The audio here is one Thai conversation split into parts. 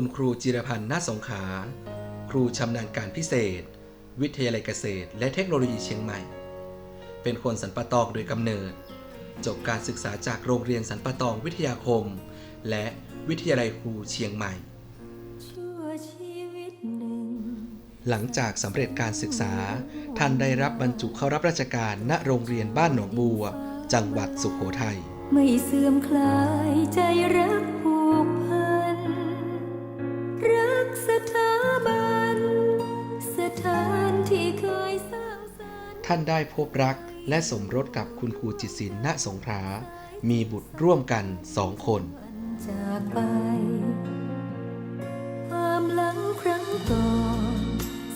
คุณครูจิรพันธ์นาสงขา ครูชำนาญการพิเศษ วิทยาลัยเกษตร และเทคโนโลยีเชียงใหม่ เป็นคนสันปะตองโดยกำเนิด จบการศึกษาจากโรงเรียนสันปะตองวิทยาคม และวิทยาลัยครูเชียงใหม่หนึ่งหลังจากสำเร็จการศึกษา ท่านได้รับบรรจุเข้ารับราชการณโรงเรียนบ้านหนองบัว จังหวัดสุโขทัยไม่เสื่อมคลายใจรักผู ท่านได้พบรักและสมรสกับคุณครูจิตรศิลป์ณสงขลามีบุตรร่วมกันสองคน จากไป ความหลังครั้งก่อน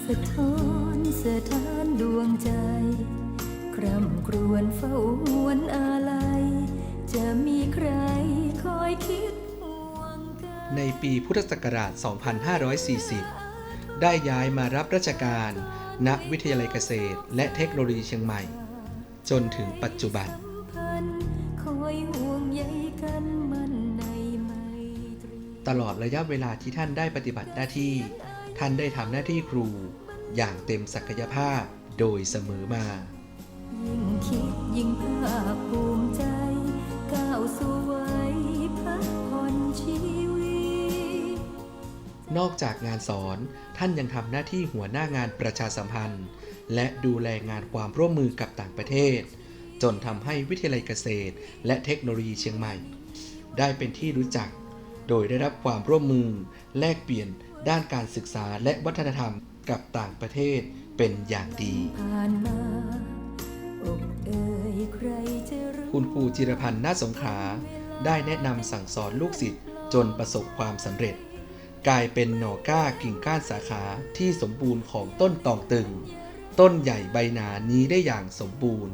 สะท้อนสะท้านดวงใจ คร่ำครวญเฝ้าหวนอะไรจะมีใครคอยคิดห่วงกัน ในปีพุทธศักราช 2540 ได้ย้ายมารับราชการ ณวิทยาลัยเกษตร และเทคโนโลยีเชียงใหม่ จนถึงปัจจุบันตรีตลอดระยะเวลาที่ท่านได้ปฏิบัติหน้าที่ ท่านได้ทำหน้าที่ครู อย่างเต็มศักยภาพโดยเสมอมา ยิ่งคิดยิ่งภาคภูมิใจก้าวสู่ นอกจากงานสอน ท่านยังทำหน้าที่หัวหน้างานประชาสัมพันธ์ และดูแลงานความร่วมมือกับต่างประเทศ จนทำให้วิทยาลัยเกษตร และเทคโนโลยีเชียงใหม่ ได้เป็นที่รู้จัก โดยได้รับความร่วมมือ แลกเปลี่ยนด้านการศึกษาและวัฒนธรรมกับต่างประเทศเป็นอย่างดีผ่านมาอกเอ่ยใครจะรู้คุณครูจิรพันธ์นาสงขลาได้แนะนำสั่งสอนลูกศิษย์จนประสบความสำเร็จ กลายเป็นหน่อก้ากิ่งก้านสาขาที่สมบูรณ์ของต้นตองตึง ต้นใหญ่ใบหนานี้ได้อย่างสมบูรณ์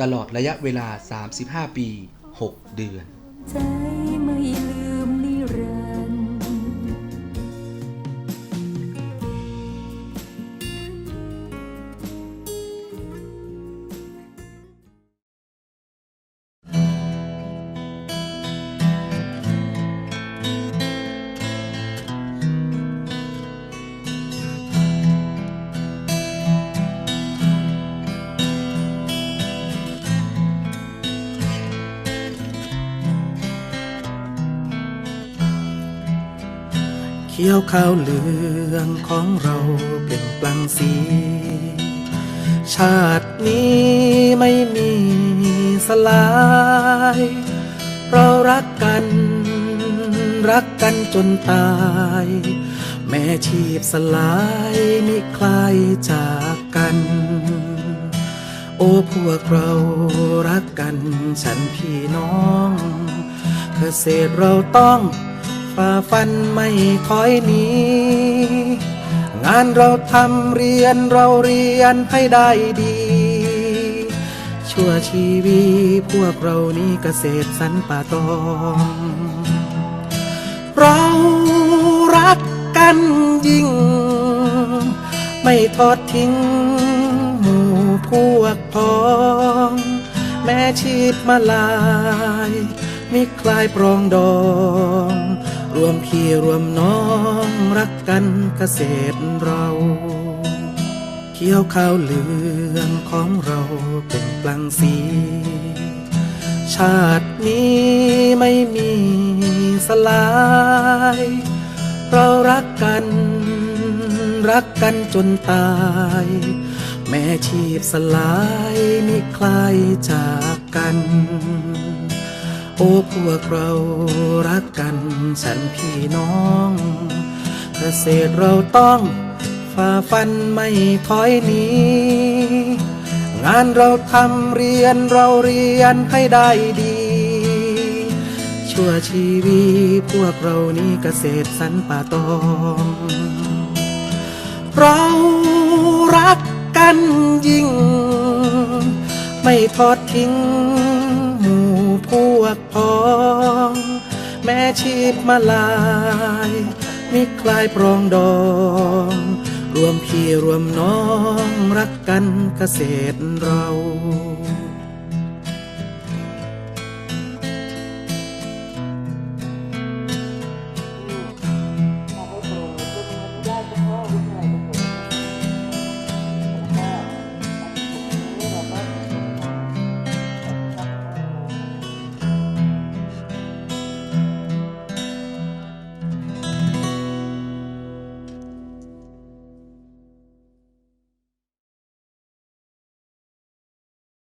ตลอดระยะเวลา 35 ปี 6 เดือน เขียวขาวเหลืองของเราเปล่งปลั่งสี ชาตินี้ไม่มีสลายเรารักกัน รักกันจนตาย แม้ชีพสลายมิคลายจากกัน โอ้พวกเรารักกันฉันพี่น้องเกษตรเราต้อง ฝ่าฟันไม่ถอยหนีงานเราทำเรียนเราเรียนให้ได้ดี ชั่วชีวิตพวกเรานี้เกษตรสรรป่าตองเรารักกันยิ่ง ไม่ทอดทิ้ง หมู่พวกพ้อง แม้ชีพมาลายมิคลายปรองดอง รวมพี่รวมน้องรักกันเกษตรเราเขียวข้าวเหลืองของเราเป็นปลังสี ชาตินี้ไม่มีสลายเรารักกัน รักกันจนตาย แม้ชีพสลายมิคลายจากกัน โอ้พวกเรารักกันฉันพี่น้องเกษตรเราต้องฝ่าฟันไม่ถอยหนีงานเราทำเรียนเราเรียนให้ได้ดี ชั่วชีวิตพวกเรานี้เกษตรสรรป่าตองเรารักกันยิ่ง ไม่ทอดทิ้ง วกพ้อง แม่ชีพมาลายมิคลายปรองดอง รวมพี่รวมน้องรักกันเกษตรเรา